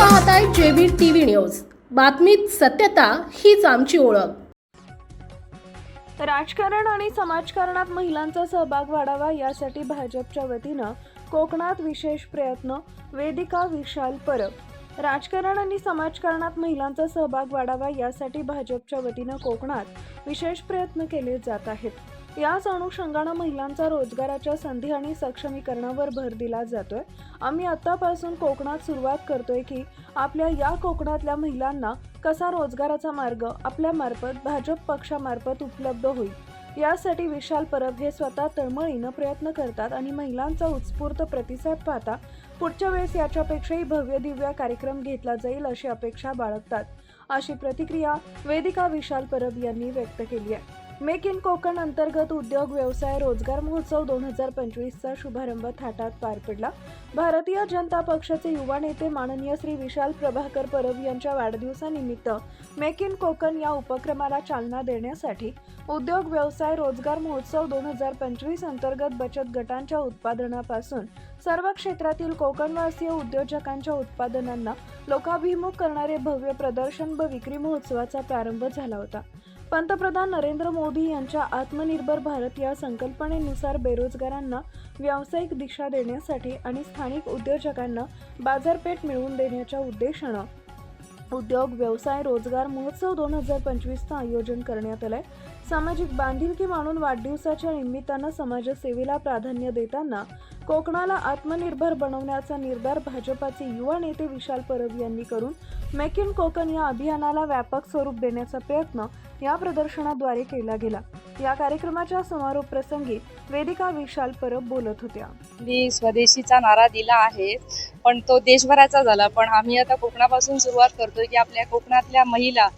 पाहताय JB TV news. बातमीत सत्यता हीच आमची ओळख. राजकारण आणि समाजकारणात महिलांचा सहभाग वाढावा यासाठी भाजपच्या वतीनं कोकणात विशेष प्रयत्न वेदिका विशाल परब. राजकारण आणि समाजकारणात महिलांचा सहभाग वाढावा यासाठी भाजपच्या वतीनं कोकणात विशेष प्रयत्न केले जात आहेत. याच अनुषंगानं महिलांचा रोजगाराच्या संधी आणि सक्षमीकरणावर भर दिला जातोय. आम्ही आतापासून कोकणात सुरुवात करतोय की आपल्या या कोकणातल्या महिलांना कसा रोजगाराचा मार्ग आपल्या मार्फत भाजप पक्षामार्फत उपलब्ध होईल? यासाठी विशाल परब हे स्वतः तळमळीनं प्रयत्न करतात आणि महिलांचा उत्स्फूर्त प्रतिसाद पाहता पुढच्या वेळेस याच्यापेक्षाही भव्य दिव्य कार्यक्रम घेतला जाईल अशी अपेक्षा बाळगतात. अशी प्रतिक्रिया वेदिका विशाल परब यांनी व्यक्त केली आहे. मेक इन कोकण अंतर्गत उद्योग व्यवसाय रोजगार महोत्सव दोन हजार पंचवीसचा शुभारंभ थाटात पार पडला. भारतीय जनता पक्षाचे युवा नेते माननीय श्री विशाल प्रभाकर परब यांच्या वाढदिवसानिमित्त मेक इन कोकण या उपक्रमाला चालना देण्यासाठी उद्योग व्यवसाय रोजगार महोत्सव दोन हजार पंचवीस अंतर्गत बचत गटांच्या उत्पादनापासून सर्व क्षेत्रातील कोकणवासीय उद्योजकांच्या उत्पादनांना लोकाभिमुख करणारे भव्य प्रदर्शन व विक्री महोत्सवाचा प्रारंभ झाला होता. पंतप्रधान नरेंद्र मोदी यांच्या आत्मनिर्भर भारत या संकल्पनेनुसार बेरोजगारांना व्यावसायिक दिशा देण्यासाठी आणि स्थानिक उद्योजकांना बाजारपेठ मिळवून देण्याच्या उद्देशानं उद्योग व्यवसाय रोजगार महोत्सव दोन हजार पंचवीसचं आयोजन करण्यात आलंय. सामाजिक बांधिलकी मानून वाढदिवसाच्या निमित्तानं समाजसेवेला प्राधान्य देताना कोकणाला आत्मनिर्भर बनवण्याचा निर्धार भाजपाचे युवा नेते विशाल परब यांनी करून मेक इन कोकण या अभियानाला व्यापक स्वरूप देण्याचा प्रयत्न या प्रदर्शनाद्वारे केला गेला. या कार्यक्रमाच्या समारोप प्रसंगी वेदिका विशाल परब बोलत होत्या. मी स्वदेशीचा नारा दिला आहे पण तो देशभराचा झाला. पण आम्ही आता कोकणापासून सुरुवात करतोय की आपल्या कोकणातल्या महिला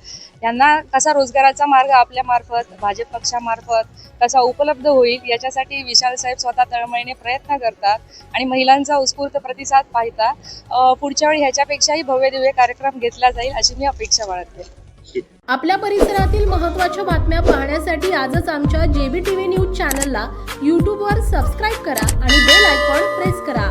यांना कसा रोजगाराचा मार्ग आपल्या मार्फत भाजप पक्षामार्फत कसा उपलब्ध होईल याच्यासाठी विशाल साहेब स्वतः तळमळीने प्रयत्न करतात. आणि महिलांचा उत्स्फूर्त प्रतिसाद पाहता पुढच्या वेळी ह्याच्यापेक्षाही भव्य दिव्य कार्यक्रम घेतला जाईल अशी मी अपेक्षा बाळगते. आपल्या परिसरातील महत्त्वाच्या बातम्या पाहण्यासाठी आजच आमच्या जेबी टीव्ही न्यूज चॅनलला यूट्यूबवर सबस्क्राईब करा आणि बेल आयकॉन प्रेस करा.